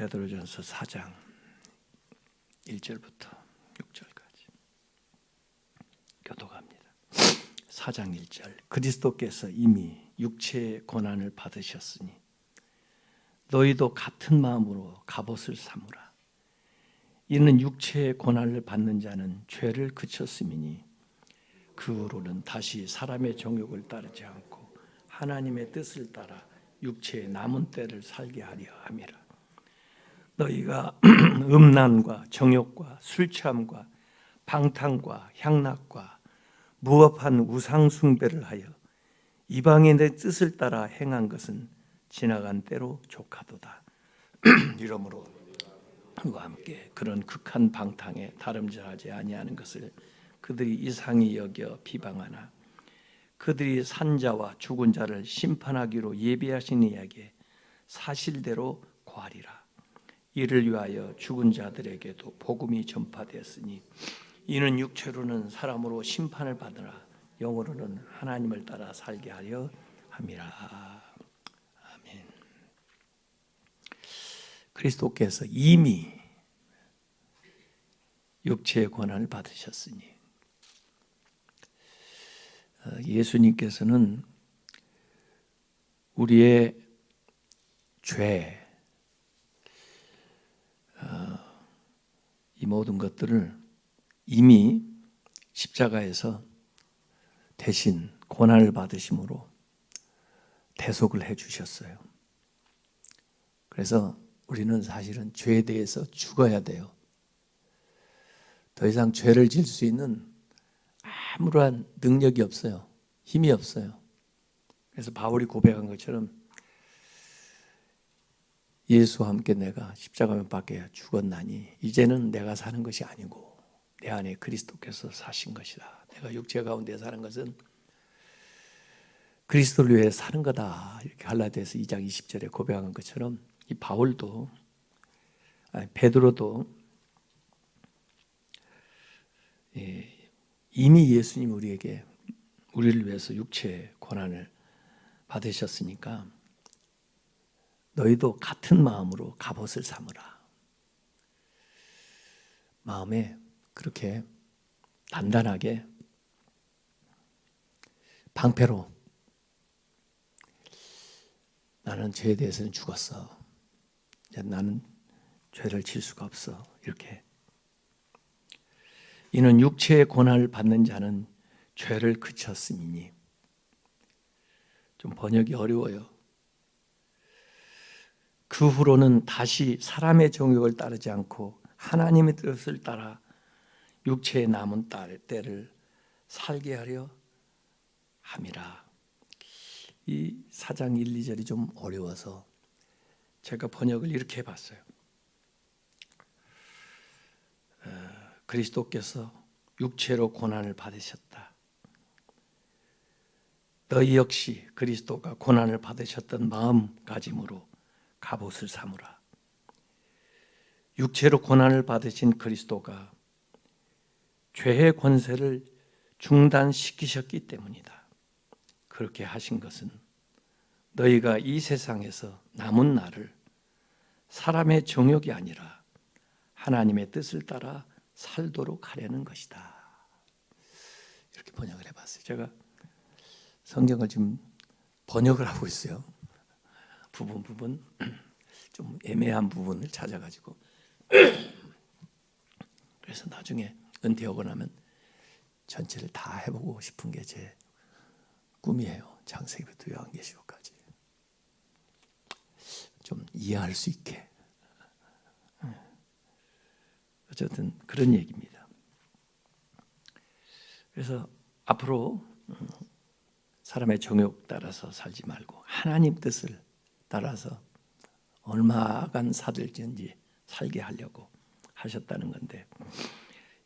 베드로전서 4장 1절부터 6절까지 교도갑니다. 4장 1절 그리스도께서 이미 육체의 고난을 받으셨으니 너희도 같은 마음으로 갑옷을 삼으라. 이는 육체의 고난을 받는 자는 죄를 그쳤음이니 그 후로는 다시 사람의 정욕을 따르지 않고 하나님의 뜻을 따라 육체의 남은 때를 살게 하려 함이라. 너희가 음란과 정욕과 술 취함과 방탕과 향락과 무업한 우상 숭배를 하여 이방인의 뜻을 따라 행한 것은 지나간 때로 족하도다. 이러므로 그와 함께 그런 극한 방탕에 다름질하지 아니하는 것을 그들이 이상히 여겨 비방하나 그들이 산자와 죽은 자를 심판하기로 예비하신 이에게 사실대로 고하리라. 이를 위하여 죽은 자들에게도 복음이 전파되었으니 이는 육체로는 사람으로 심판을 받으나 영으로는 하나님을 따라 살게 하려 함이라. 아멘. 그리스도께서 이미 육체의 권한을 받으셨으니 어, 예수님께서는 우리의 죄, 어, 이 모든 것들을 이미 십자가에서 대신 고난을 받으심으로 대속을 해 주셨어요. 그래서 우리는 사실은 죄에 대해서 죽어야 돼요. 더 이상 죄를 질 수 있는 아무런 능력이 없어요. 힘이 없어요. 그래서 바울이 고백한 것처럼 예수와 함께 내가 십자가면 밖에 죽었나니 이제는 내가 사는 것이 아니고 내 안에 그리스도께서 사신 것이다. 내가 육체 가운데 사는 것은 그리스도를 위해 사는 거다. 이렇게 갈라디아서 2장 20절에 고백한 것처럼 이 바울도 아니, 베드로도 예, 이미 예수님 우리에게 우리를 위해서 육체의 고난을 받으셨으니까 너희도 같은 마음으로 갑옷을 삼으라. 마음에 그렇게 단단하게 방패로 나는 죄에 대해서는 죽었어. 이제 나는 죄를 질 수가 없어. 이렇게. 이는 육체의 고난을 받는 자는 죄를 그쳤음이니. 좀 번역이 어려워요. 그 후로는 다시 사람의 정욕을 따르지 않고 하나님의 뜻을 따라 육체의 남은 때를 살게 하려 함이라. 이 사장 1, 2절이 좀 어려워서 제가 번역을 이렇게 해봤어요. 어, 그리스도께서 육체로 고난을 받으셨다. 너희 역시 그리스도가 고난을 받으셨던 마음가짐으로 갑옷을 삼으라. 육체로 고난을 받으신 그리스도가 죄의 권세를 중단시키셨기 때문이다. 그렇게 하신 것은 너희가 이 세상에서 남은 날을 사람의 정욕이 아니라 하나님의 뜻을 따라 살도록 하려는 것이다. 이렇게 번역을 해봤어요. 제가 성경을 지금 번역을 하고 있어요. 부분 부분 좀 애매한 부분을 찾아가지고 그래서 나중에 은퇴하고 나면 전체를 다 해보고 싶은 게 제 꿈이에요. 장세기부터 요한계시록까지 좀 이해할 수 있게. 어쨌든 그런 얘기입니다. 그래서 앞으로 사람의 정욕 따라서 살지 말고 하나님 뜻을 따라서 얼마간 사들든지 살게 하려고 하셨다는 건데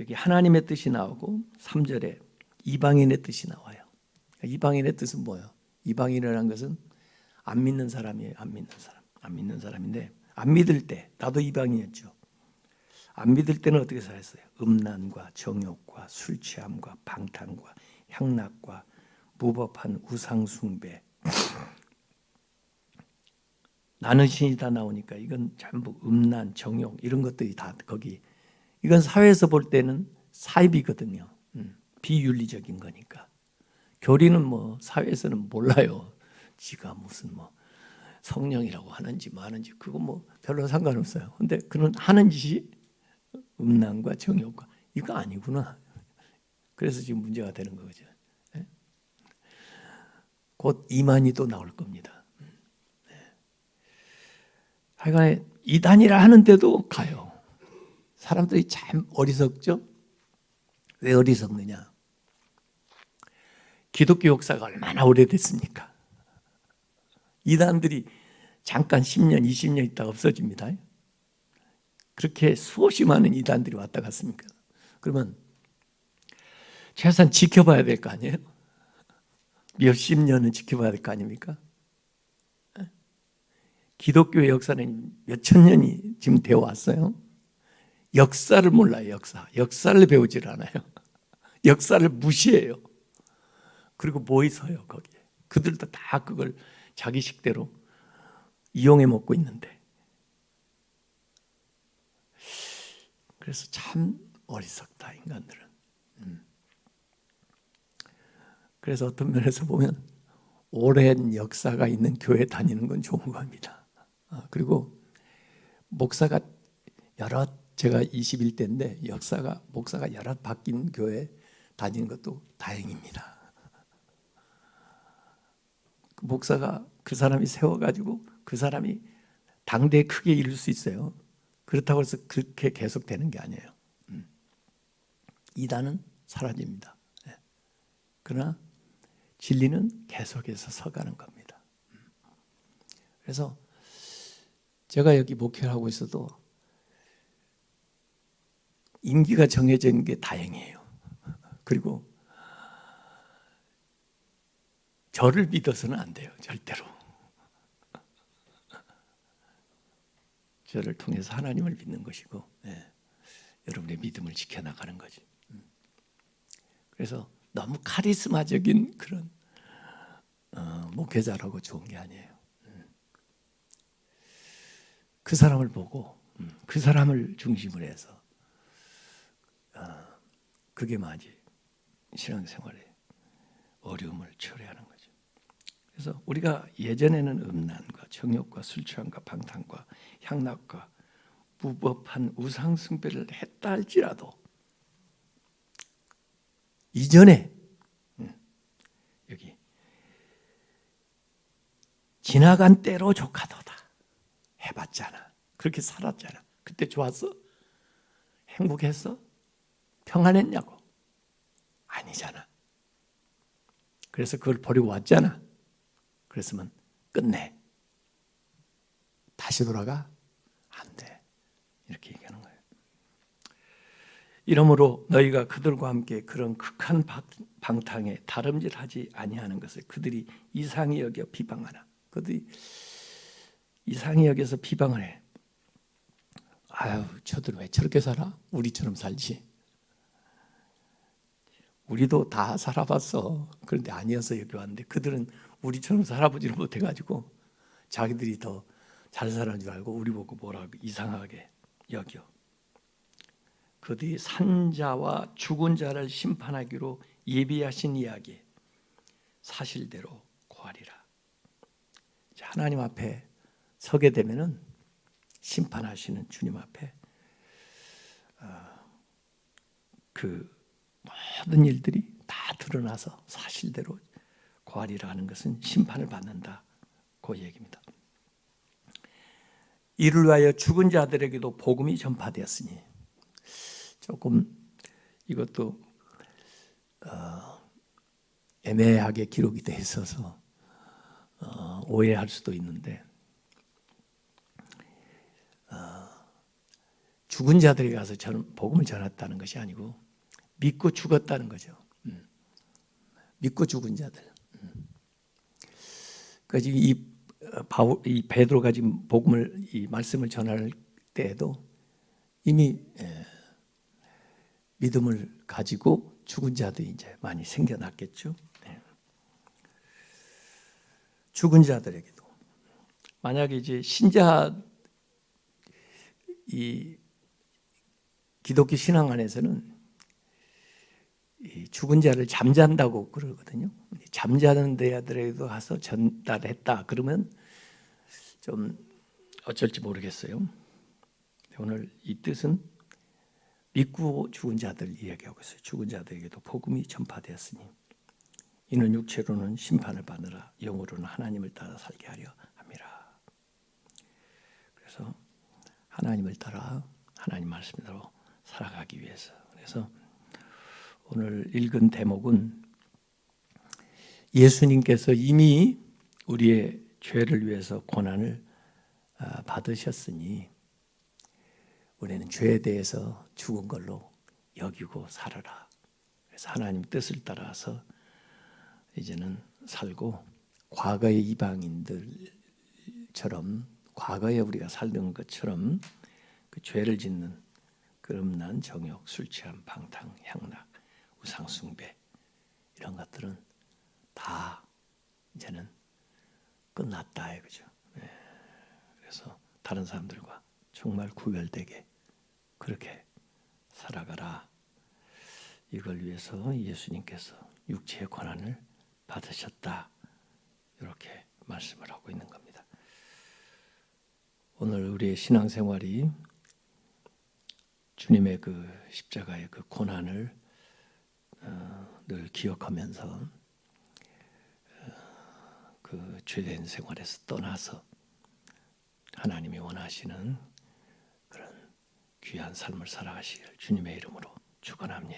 여기 하나님의 뜻이 나오고 3절에 이방인의 뜻이 나와요. 이방인의 뜻은 뭐예요? 이방인이라는 것은 안 믿는 사람이에요. 안 믿는 사람. 안 믿는 사람인데 안 믿을 때 나도 이방인이었죠. 안 믿을 때는 어떻게 살았어요? 음란과 정욕과 술 취함과 방탕과 향락과 무법한 우상 숭배 나는 신이다 나오니까 이건 전부 음란, 정욕 이런 것들이 다 거기. 이건 사회에서 볼 때는 사입이거든요. 음, 비윤리적인 거니까. 교리는 뭐 사회에서는 몰라요. 지가 무슨 뭐 성령이라고 하는지 마는지 그거 뭐 별로 상관없어요. 근데 그는 하는 짓이 음란과 정욕과 이거 아니구나. 그래서 지금 문제가 되는 거죠. 예? 곧 이만이 또 나올 겁니다. 예. 하여간에 이단이라 하는데도 가요. 사람들이 참 어리석죠? 왜 어리석느냐? 기독교 역사가 얼마나 오래됐습니까? 이단들이 잠깐 10년, 20년 있다 없어집니다. 그렇게 수없이 많은 이단들이 왔다 갔습니까? 그러면 최소한 지켜봐야 될 거 아니에요? 몇십 년은 지켜봐야 될 거 아닙니까? 기독교의 역사는 몇 천 년이 지금 되어 왔어요. 역사를 몰라요, 역사. 역사를 배우질 않아요. 역사를 무시해요. 그리고 뭐 있어요, 거기에. 그들도 다 그걸 자기 식대로 이용해 먹고 있는데. 그래서 참 어리석다, 인간들은. 음. 그래서 어떤 면에서 보면 오랜 역사가 있는 교회 다니는 건 좋은 겁니다. 아, 그리고 목사가 여러 제가 21대인데 역사가 목사가 여러 바뀐 교회 다니는 것도 다행입니다. 그 목사가 그 사람이 세워가지고 그 사람이 당대에 크게 이룰 수 있어요. 그렇다고 해서 그렇게 계속 되는 게 아니에요. 음. 이단은 사라집니다. 예. 그러나 진리는 계속해서 서가는 겁니다. 음. 그래서 제가 여기 목회를 하고 있어도 임기가 정해진 게 다행이에요. 그리고 저를 믿어서는 안 돼요, 절대로. 저를 통해서 하나님을 믿는 것이고, 예, 여러분의 믿음을 지켜나가는 거지. 음. 그래서 너무 카리스마적인 그런 어, 목회자라고 좋은 게 아니에요. 음. 그 사람을 보고 음, 그 사람을 중심으로 해서 어, 그게 맞이 신앙생활의 어려움을 처리하는 거죠. 그래서 우리가 예전에는 음란과 정욕과 술 취함과 방탕과 향락과 무법한 우상 숭배를 했다 할지라도 이전에 음, 여기 지나간 때로 조카도다 해봤잖아. 그렇게 살았잖아. 그때 좋았어? 행복했어? 평안했냐고? 아니잖아. 그래서 그걸 버리고 왔잖아. 그랬으면 끝내. 다시 돌아가? 안 돼. 이렇게 얘기하는 거예요. 이러므로 너희가 그들과 함께 그런 극한 방탕에 다름질하지 아니하는 것을 그들이 이상히 여겨 비방하나. 그들이 이상히 여겨서 비방을 해. 아유, 저들 왜 저렇게 살아? 우리처럼 살지. 우리도 다 살아봤어. 그런데 아니어서 여기 왔는데 그들은 우리처럼 살아보지를 못해가지고 자기들이 더 잘 사는 줄 알고 우리 보고 뭐라고 이상하게 여겨. 그들이 산 자와 죽은 자를 심판하기로 예비하신 이야기 사실대로 고하리라. 하나님 앞에 서게 되면은 심판하시는 주님 앞에 아, 그 모든 일들이 다 드러나서 사실대로 고하리라 하는 것은 심판을 받는다. 그 얘기입니다. 이를 위하여 죽은 자들에게도 복음이 전파되었으니 조금 이것도 어, 애매하게 기록이 돼 있어서 어, 오해할 수도 있는데 어, 죽은 자들에게 가서 저는 복음을 전했다는 것이 아니고 믿고 죽었다는 거죠. 음. 믿고 죽은 자들. 음. 그러니까 이 바울, 이 베드로가 지금 복음을 이 말씀을 전할 때에도 이미 예, 믿음을 가지고 죽은 자들이 이제 많이 생겨났겠죠. 네. 죽은 자들에게도 만약에 이제 신자 이 기독교 신앙 안에서는 이 죽은 자를 잠잔다고 그러거든요. 잠자는 데야들에도 가서 전달했다 그러면 좀 어쩔지 모르겠어요. 오늘 이 뜻은 믿고 죽은 자들 이야기하고 있어요. 죽은 자들에게도 복음이 전파되었으니 이는 육체로는 심판을 받느라 영으로는 하나님을 따라 살게 하려 함이라. 그래서 하나님을 따라 하나님 말씀대로 살아가기 위해서. 그래서 오늘 읽은 대목은 예수님께서 이미 우리의 죄를 위해서 고난을 아, 받으셨으니 우리는 죄에 대해서 죽은 걸로 여기고 살아라. 그래서 하나님 뜻을 따라서 이제는 살고 과거의 이방인들처럼 과거에 우리가 살던 것처럼 그 죄를 짓는 그럼난 정욕, 술 취함, 방탕, 향락, 우상 숭배 이런 것들은 다 이제는 끝났다 이거죠. 네. 그래서 다른 사람들과 정말 구별되게 그렇게 살아가라. 이걸 위해서 예수님께서 육체의 권한을 받으셨다. 이렇게 말씀을 하고 있는 겁니다. 오늘 우리의 신앙생활이 주님의 그 십자가의 그 고난을 어, 늘 기억하면서 어, 그 죄된 생활에서 떠나서 하나님이 원하시는 그런 귀한 삶을 살아가시길 주님의 이름으로 축원합니다.